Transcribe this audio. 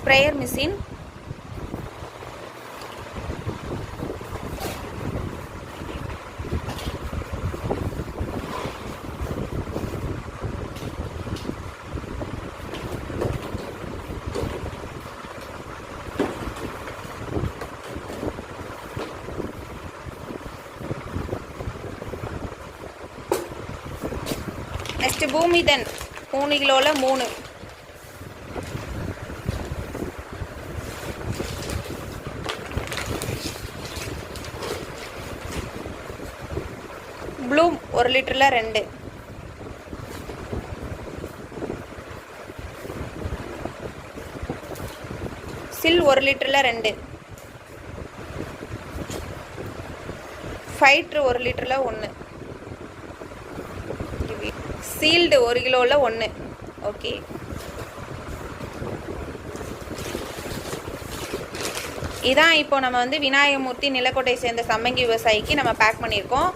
Sprayer machine. Next பூமிதன் மூணு கிலோவில் மூணு. Bloom ஒரு லிட்டரில் ரெண்டு. சில் ஒரு லிட்டரில் ரெண்டு. ஃபைட்ரு ஒரு லிட்டரில் ஒன்று சீல்டு ஒரு கிலோவில் ஒன்று ஓகே இதான் இப்போ நம்ம வந்து விநாயகமூர்த்தி நிலக்கோட்டை சேர்ந்த சம்மங்கி விவசாயிக்கு நம்ம பேக் பண்ணியிருக்கோம்.